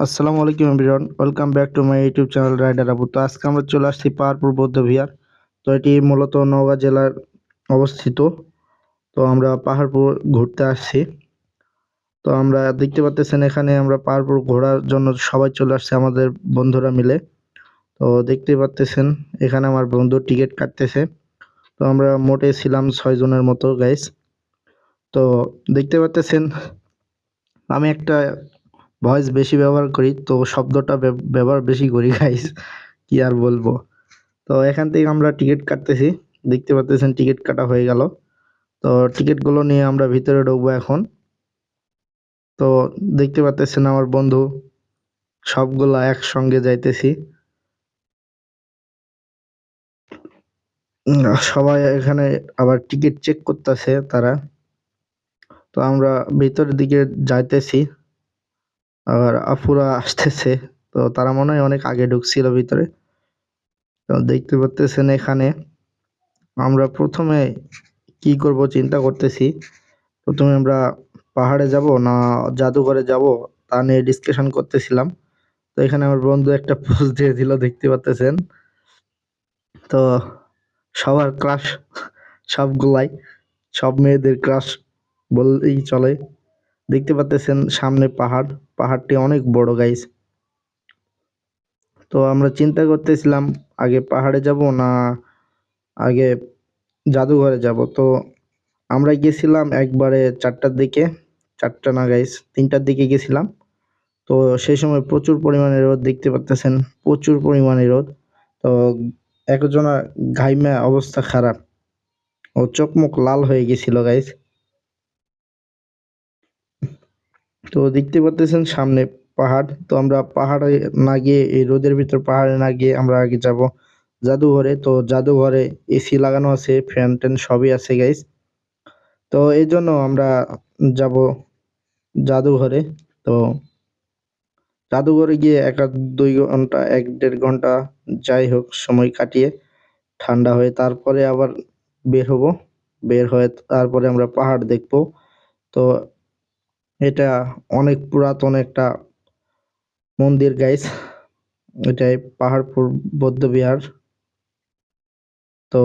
আসসালামু আলাইকুম everyone, welcome back to my YouTube channel rider Abu. তো আজকে আমরা চলে আসছি পাহাড়পুর বৌদ্ধ বিহার। তো এটি মূলত নওগাঁ জেলার অবস্থিত। তো আমরা পাহাড়পুর ঘুরতে আসছি। তো আমরা দেখতে পাচ্ছেন এখানে আমরা পাহাড়পুর ঘোরার জন্য সবাই চলে আসছে আমাদের বন্ধুরা মিলে। তো দেখতে পাচ্ছেন এখানে আমার বন্ধু টিকিট কাটতেছে। তো আমরা মোটে ছিলাম ছয় জনের মতো গাইস তো দেখতে পাচ্ছেন আমি একটা ভয়েস বেশি ব্যবহার করি, তো শব্দটা ব্যব- ব্যবহার বেশি করি গাইস কি আর বলব? তো এখান থেকে আমরা টিকিট কাটতেছি, দেখতে পাচ্ছেন টিকিট কাটা হয়ে গেল। তো টিকিটগুলো নিয়ে আমরা ভিতরে ঢুকবো এখন। তো দেখতে পাচ্ছেন আমার বন্ধু, সবগুলা একসঙ্গে যাইতেছি। সবাই এখানে আবার টিকিট চেক করতেছে তারা। তো আমরা ভিতরের দিকে যাইতেছি। আর আফুরা আসতেছে। তো তারা মনে হয় অনেক আগে ঢুকছিল ভিতরে। তো দেখতে পাচ্তেছেন এখানে। আমরা প্রথমে কি করব চিন্তা করতেছি। প্রথমে আমরা পাহাড়ে যাব না জাদুঘরে যাব, তা নিয়ে ডিসকাশন করতেছিলাম। তো এখানে আমার বন্ধু একটা পোজ দিয়ে দিল, দেখতে পাচ্তেছেন তো সবার ক্রাশ সবগুলাই, সব মেয়েদের ক্রাশ বললেই চলে। দেখতে পাচ্তেছেন সামনে পাহাড়। পাহাড়টি অনেক বড় গাইস তো আমরা চিন্তা করতেছিলাম, আগে পাহাড়ে যাব না আগে জাদুঘরে যাব? তো আমরা গেছিলাম একবারে চারটার দিকে, চারটা না গাইস তিনটার দিকে গেছিলাম। তো সেই সময় প্রচুর পরিমাণে রোদ দেখতে পাচ্তেছেন প্রচুর পরিমাণে রোদ। তো একজনা ঘাইমা অবস্থা খারাপ, ও চোখ মুখ লাল হয়ে গেছিল গাইস তো দেখতে পাচ্তেছেন সামনে পাহাড়। তো আমরা পাহাড়ে না গিয়ে এই রোদের ভিতর পাহাড়ে না গিয়ে আমরা আগে যাব জাদুঘরে। তো জাদুঘরে এসি লাগানো আছে, ফ্যান ট্যান সবই আছে গাইস তো এই জন্য আমরা যাব জাদুঘরে। তো জাদুঘরে গিয়ে এক দুই ঘণ্টা, এক দেড় ঘণ্টা যাই হোক সময় কাটিয়ে ঠান্ডা হয়ে তারপরে আবার বের হব। বের হয়ে তারপরে আমরা পাহাড় দেখব। তো এটা অনেক পুরাতন একটা মন্দির গাইস এটাই পাহাড়পুর, বৌদ্ধবিহার। তো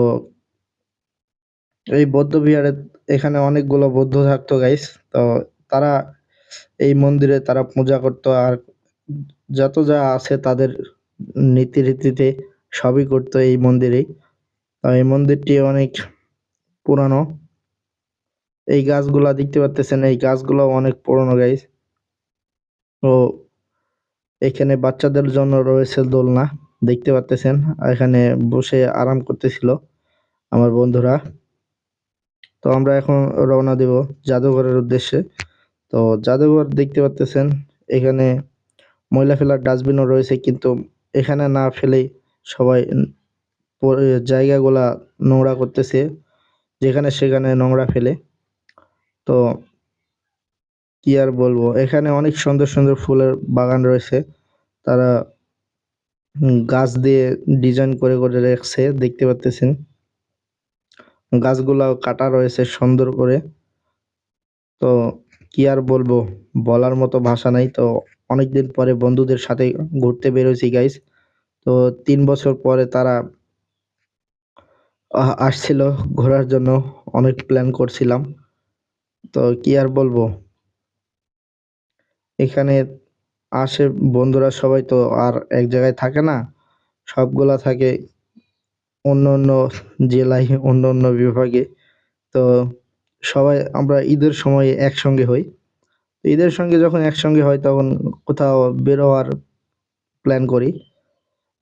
এই বৌদ্ধবিহারে এখানে অনেকগুলো বৌদ্ধ থাকতো গাইস তো তারা এই মন্দিরে তারা পূজা করতো আর যত যা আছে তাদের নীতি রীতিতে সবই করতো এই মন্দিরেই। এই মন্দিরটি অনেক পুরানো। এই গাছগুলা দেখতে পাচ্ছেন এই গাছগুলো অনেক পুরনো গাইস ও এখানে বাচ্চাদের জন্য রয়েছে দোলনা, দেখতে পাচ্ছেন এখানে বসে আরাম করতেছিল আমার বন্ধুরা। তো আমরা এখন রওনা দেব জাদুঘরের উদ্দেশ্যে। তো জাদুঘর দেখতে পাচ্ছেন এখানে ময়লা ফেলার ডাস্টবিনও রয়েছে, কিন্তু এখানে না ফেলে সবাই জায়গাগুলা নোংরা করতেছে, যেখানে সেখানে নোংরা ফেলে। তো কি আর বলব? এখানে অনেক সুন্দর সুন্দর ফুলের বাগান রয়েছে। তারা গাছ দিয়ে ডিজাইন করে করে রাখছে, দেখতে পাচ্ছেন গাছগুলা কাটা রয়েছে সুন্দর করে। তো কি আর বলব? বলার মতো ভাষা নাই। তো অনেকদিন পরে বন্ধুদের সাথে ঘুরতে বেরোছি গাইস তো তিন বছর পরে তারা আসছিল ঘোরার জন্য। অনেক প্ল্যান করছিলাম। তো কি আর বলব? এখানে আসে বন্ধুরা সবাই তো আর এক জায়গায় থাকে না। সবগুলা থাকে অন্য অন্য জেলায়, অন্য অন্য বিভাগে। তো সবাই আমরা ঈদের সময় একসঙ্গে হই। ঈদের সঙ্গে যখন একসঙ্গে হয় তখন কোথাও বেরোয়ার প্ল্যান করি।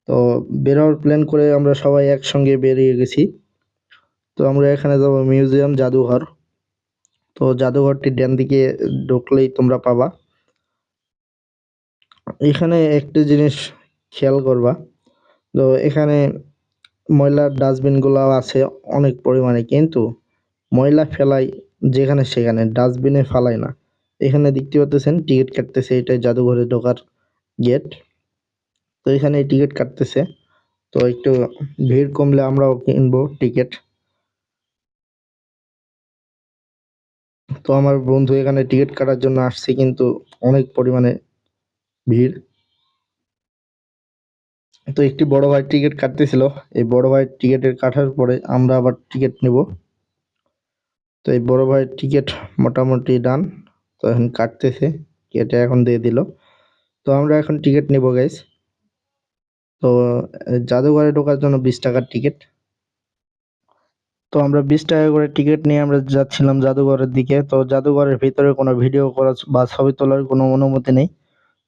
তো বেরোয়ার প্ল্যান করে আমরা সবাই একসঙ্গে বেরিয়ে গেছি। তো আমরা এখানে যাব মিউজিয়াম, জাদুঘর। তো জাদুঘরটি ডান দিকে ঢুকলেই তোমরা পাবা। এখানে একটা জিনিস খেয়াল করবা, তো এখানে ময়লার ডাস্টবিনগুলো আছে অনেক পরিমাণে, কিন্তু ময়লা ফেলাই যেখানে সেখানে, ডাস্টবিনে ফেলায় না। এখানে দেখতে পাচ্ছেন টিকিট কাটতেছে, এটাই জাদুঘরে ঢোকার গেট। তো এখানে টিকিট কাটতেছে, তো একটু ভিড় কমলে আমরাও কিনবো টিকিট। তো আমার বন্ধু এখানে টিকিট কাটার জন্য আসছে, কিন্তু অনেক পরিমাণে ভিড়। তো একটি বড় ভাই টিকিট কাটতেছিল। এই বড় ভাই টিকিটের কাটার পরে আমরা আবার টিকিট নেব। তো এই বড় ভাইয়ের টিকিট মোটামুটি ডান। তো এখন কাটতেছে কেটে এখন দিয়ে দিল। তো আমরা এখন টিকিট নেব গাইস তো জাদুঘরে ঢোকার জন্য বিশ টাকার টিকিট। তো আমরা বিশ টাকা করে টিকিট নিয়ে আমরা যাচ্ছিলাম জাদুঘরের দিকে। তো জাদুঘরের ভিতরে কোনো ভিডিও করা বা ছবি তোলার কোনো অনুমতি নেই।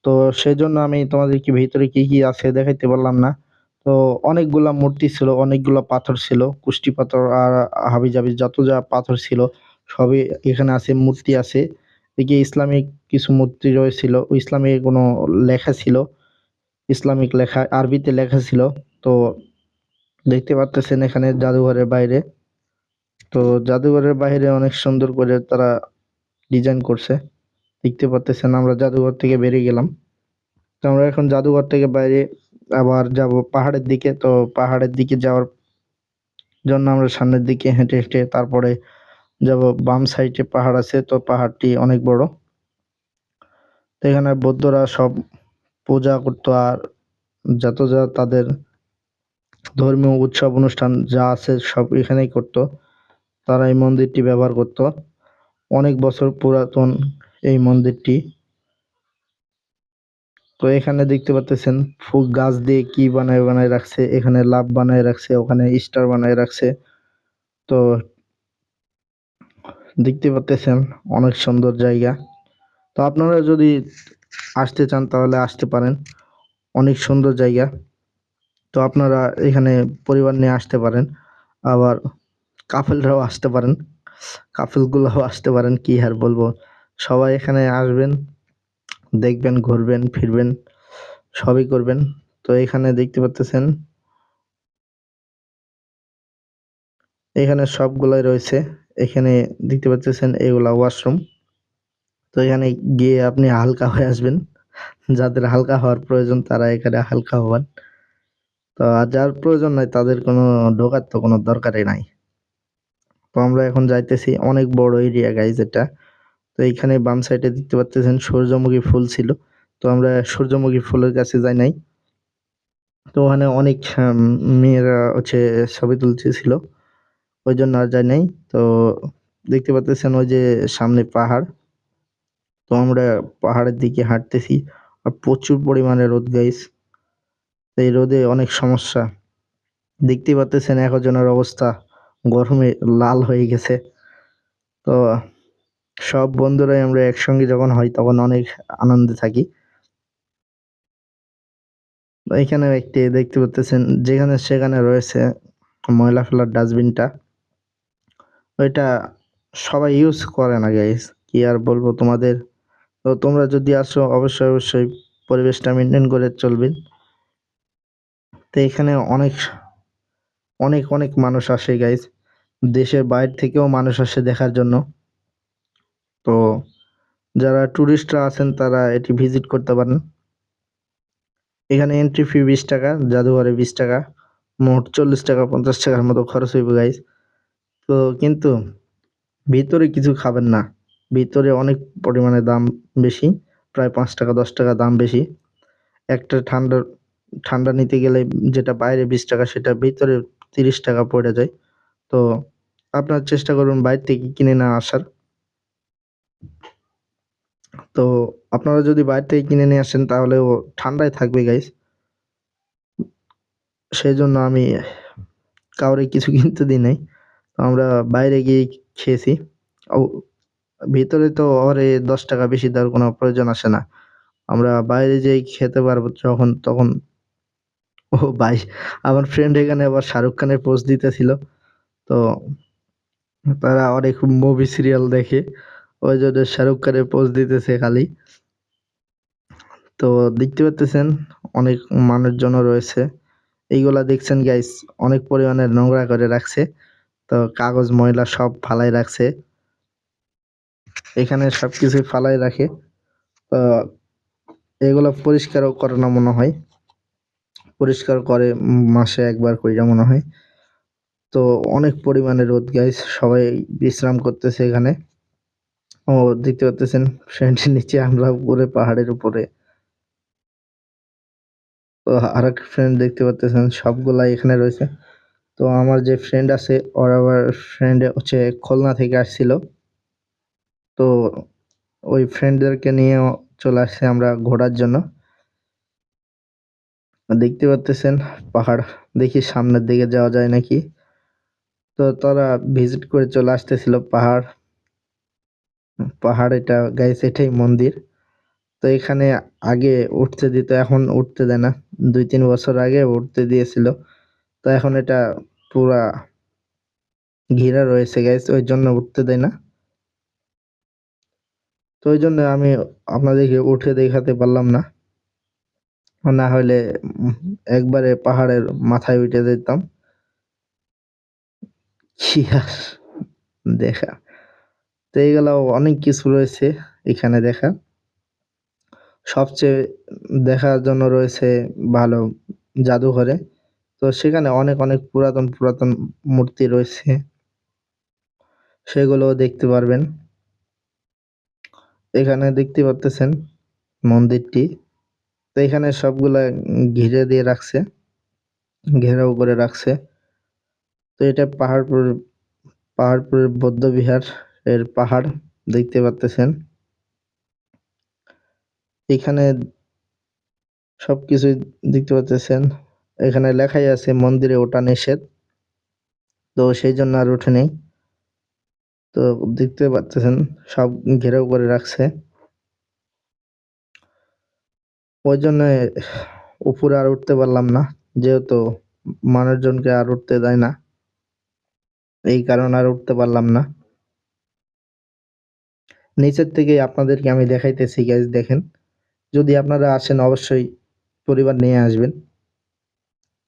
তো সেজন্য আমি তোমাদেরকে ভিতরে কি কি আছে দেখাইতে পারলাম না। তো অনেকগুলা মূর্তি ছিল, অনেকগুলা পাথর ছিল, কুষ্টি পাথর আর হাবিজাবি যত যা পাথর ছিল, সবই এখানে আছে, মূর্তি আছে। এদিকে ইসলামিক কিছু মূর্তি রয়েছিল ইসলামিক কোনো লেখা ছিল, ইসলামিক লেখা, আরবিতে লেখা ছিল। তো দেখতে পাচ্তেছেন এখানে জাদুঘরের বাইরে। তো জাদুঘরের বাইরে অনেক সুন্দর করে তারা ডিজাইন করছে। দেখতে পাচ্তেছেন আমরা জাদুঘর থেকে বেরিয়ে গেলাম। তো আমরা এখন জাদুঘর থেকে বাইরে আবার যাব পাহাড়ের দিকে। তো পাহাড়ের দিকে যাওয়ার জন্য আমরা সামনের দিকে হেঁটে হেঁটে তারপরে যাব বাম সাইডে পাহাড় আছে। তো পাহাড়টি অনেক বড়। তো এখানে বৌদ্ধরা সব পূজা করতো আর যত যা তাদের ধর্মীয় উৎসব অনুষ্ঠান যা আছে সব এখানেই করতো। তারা এই মন্দিরটি ব্যবহার করত। অনেক বছর পুরাতন এই মন্দিরটি। তো এখানে দেখতে পাচ্ছেন ফুল গাছ দিয়ে কি বানায় বানায় রাখছে, এখানে লাভ বানায় রাখছে, ওখানে স্টার বানায় রাখছে। তো দেখতে পাচ্ছেন অনেক সুন্দর জায়গা। তো আপনারা যদি আসতে চান তাহলে আসতে পারেন, অনেক সুন্দর জায়গা। তো আপনারা এখানে পরিবার নিয়ে আসতে পারেন। আবার কাফেলরাও আসতে পারেন। কাফেলগুলোও আসতে পারেন, কি আর বলব। সবাই এখানে আসবেন, দেখবেন, ঘুরবেন, ফিরবেন, সবই করবেন। তো এখানে দেখতে পাচ্ছেন এখানে সবগুলাই রয়েছে। এখানে দেখতে পাচ্ছেন এগুলা ওয়াশরুম। তো এখানে গিয়ে আপনি হালকা হয়ে আসবেন। যাদের হালকা হওয়ার প্রয়োজন, তারা এখানে হালকা হবেন। তো যার প্রয়োজন নাই, তাদের কোনো ঢোকার তো কোনো দরকারই নাই। তো আমরা এখন যাইতেছি অনেক বড় এরিয়া গাইজ এটা। তো এইখানে বাম সাইডে দেখতে পাচ্ছেন সূর্যমুখী ফুল ছিল। তো আমরা সূর্যমুখী ফুলের কাছে যাই নাই। তো ওখানে অনেক মেয়েরা হচ্ছে ছবি তুলতেছিল। ওই জন্য আর যাই নাই। তো দেখতে পাচ্ছেন ওই যে সামনে পাহাড়। তো আমরা পাহাড়ের দিকে হাঁটতেছি। আর প্রচুর পরিমাণে রোদ গাইস এই রোদে অনেক সমস্যা। দেখতে পাচ্ছেন একজনের অবস্থা। গরমে লাল হয়ে গেছে। তো সব বন্ধুরাই আমরা একসঙ্গে যখন হই তখন অনেক আনন্দে থাকি। এখানে একটি দেখতে পাচ্ছেন যেখানে সেখানে রয়েছে ময়লা ফেলার ডাস্টবিনটা ওইটা সবাই ইউজ করে না গাইস কি আর বলব তোমাদের? তো তোমরা যদি আসো, অবশ্যই অবশ্যই পরিবেশটা মেনটেন করে চলবেন তো এখানে অনেক অনেক অনেক মানুষ আসে গাইজ দেশের বাইরে থেকেও মানুষ আসে দেখার জন্য। তো যারা ট্যুরিস্টরা আছেন, তারা এটি ভিজিট করতে পারেন। এখানে এন্ট্রি ফি বিশ টাকা, জাদুঘরে বিশ টাকা, মোট চল্লিশ টাকা, পঞ্চাশ টাকার মতো খরচ হইবে গাইজ তো কিন্তু ভিতরে কিছু খাবেন না। ভিতরে অনেক পরিমাণে দাম বেশি, প্রায় পাঁচ টাকা, দশ টাকা দাম বেশি। একটা ঠান্ডা ঠান্ডা নিতে গেলে যেটা বাইরে বিশ টাকা, সেটা ভিতরে তিরিশ টাকা পড়ে যায়। তো আপনার চেষ্টা করুন বাইরে থেকে কিনে না আসার। তো আপনারা যদি বাইরে থেকে কিনে নিয়ে আসেন তাহলে ও ঠান্ডায় থাকবে গাইস সেই জন্য আমি কাউরে কিছু কিনতে দিই নাই। তো আমরা বাইরে গিয়ে খেয়েছি। ভিতরে তো ওরে দশ টাকা বেশি দেওয়ার কোনো প্রয়োজন আসে না। আমরা বাইরে যেয়ে খেতে পারব যখন, তখন ও ভাই, আমার ফ্রেন্ড এখানে আবার শাহরুখ খানের পোস্ট দিতেছিল। তো তারা অনেক মুভি সিরিয়াল দেখে। ওই জন্য শাহরুখ খানের পোস্ট দিতেছে খালি। তো দেখতে পাচ্ছেন অনেক মানুষজনও রয়েছে। এইগুলা দেখছেন গাইস অনেক পরিমাণে নোংরা করে রাখছে। তো কাগজ, ময়লা সব ফালাই রাখছে। এখানে সবকিছু ফালাই রাখে। তো এগুলো পরিষ্কারও করে না মনে হয়। পরিষ্কার করে মাসে একবার কইরা মনে হয়। তো অনেক পরিমাণে রোদ গাইস সবাই বিশ্রাম করতেছে এখানে। ও দেখতে পাচ্ছেন ফ্রেন্ডের নিচে, আমরা উপরে, পাহাড়ের উপরে। তো আরেক ফ্রেন্ড দেখতে পারতেছেন সবগুলাই এখানে রয়েছে। তো আমার যে ফ্রেন্ড আছে, ওর আবার ফ্রেন্ড হচ্ছে খুলনা থেকে আসছিল। তো ওই ফ্রেন্ডদেরকে নিয়ে চলে আসছে আমরা ঘোরার জন্য। দেখতে পারতেছেন, পাহাড় দেখি সামনের দিকে যাওয়া যায় নাকি? তো তারা ভিজিট করে চলে আসতেছিল পাহাড়। পাহাড় এটা গাইস এটাই মন্দির। তো এখানে আগে উঠতে দিত, এখন উঠতে দেয় না। দুই তিন বছর আগে উঠতে দিয়েছিল। তো এখন এটা পুরা ঘিরা রয়েছে গাইস ওই জন্য উঠতে দেয় না। তো ওই জন্য আমি আপনাদেরকে উঠে দেখাতে পারলাম না। না হলে একবারে পাহাড়ের মাথায় উঠে যেতাম। দেখা? তো এইগুলো অনেক কিছু রয়েছে এখানে দেখা। সবচেয়ে দেখার জন্য রয়েছে ভালো জাদুঘরে। তো সেখানে অনেক অনেক পুরাতন পুরাতন মূর্তি রয়েছে। সেগুলোও দেখতে পারবেন। এখানে দেখতে পারতেছেন মন্দিরটি। তো এখানে সবগুলা ঘিরে দিয়ে রাখছে ঘেরাও করে রাখছে। তো এটা পাহাড়পুর, পাহাড়পুরের বৌদ্ধ বিহার এর পাহাড়, দেখতে পারতেছেন এখানে সবকিছুই দেখতে পাচ্ছেন এখানে লেখাই আছে মন্দিরে ওঠা নিষেধ। তো সেই জন্য আর উঠে নেই। তো দেখতে পাচ্ছেন সব ঘেরাও করে রাখছে। ওই জন্য উপরে আর উঠতে পারলাম না, যেহেতু মানুষজনকে আর উঠতে দেয় না। এই কারণে আর উঠতে পারলাম না। নিচের থেকে আপনাদেরকে আমি দেখাইতেছি গাইজ দেখেন। যদি আপনারা আসেন, অবশ্যই পরিবার নিয়ে আসবেন।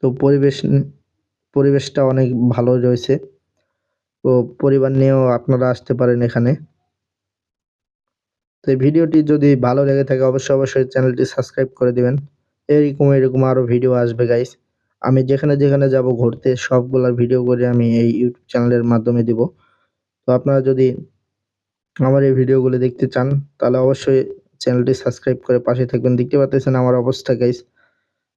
তো পরিবেশ, পরিবেশটা অনেক ভালো রয়েছে। তো পরিবার নিয়েও আপনারা আসতে পারেন এখানে। তো এই ভিডিওটি যদি ভালো লেগে থাকে, অবশ্যই অবশ্যই চ্যানেলটি সাবস্ক্রাইব করে দিবেন। এরকম এরকম আরও ভিডিও আসবে গাইস আমি যেখানে যেখানে যাব ঘুরতে সবগুলার ভিডিও করে আমি এই ইউটিউব চ্যানেলের মাধ্যমে দিব। তো আপনারা যদি আমার এই ভিডিওগুলো দেখতে চান, তাহলে অবশ্যই চ্যানেলটি সাবস্ক্রাইব করে পাশে থাকবেন। দেখতে পাচ্ছেন আমার অবস্থা গাইস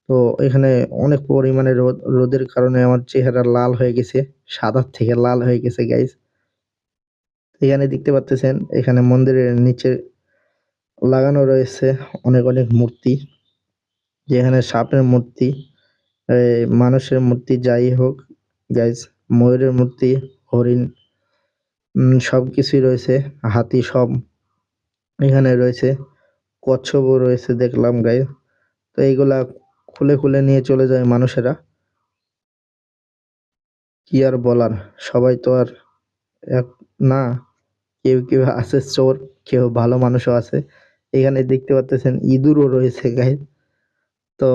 তো এখানে অনেক পরিমাণে রোদ, রোদের কারণে আমার চেহারা লাল হয়ে গেছে, সাদার থেকে লাল হয়ে গেছে গাইস এখানে দেখতে পাচ্ছেন এখানে মন্দিরের নিচে লাগানো রয়েছে অনেক অনেক মূর্তি। যেখানে সাপের মূর্তি মানুষের মূর্তি যাই হোক গাইজ ময়ূরের মূর্তি, হরিণ সব কিছুই রয়েছে, হাতি সব এখানে রয়েছে। কচ্ছপও রয়েছে দেখলাম গায়ে তো এইগুলা খুলে খুলে নিয়ে চলে যায় মানুষেরা। কি আর বলার, সবাই তো আর এক, না, কেউ কেউ আছে চোর, কেউ ভালো মানুষও আছে। এখানে দেখতে পাচ্ছেন ইঁদুরও রয়েছে গাইজ তো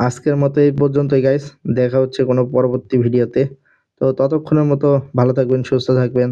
আজকের মতো এই পর্যন্তই গাইজ দেখা হচ্ছে কোনো পরবর্তী ভিডিওতে তো ততক্ষণের মতো ভালো থাকবেন, সুস্থ থাকবেন।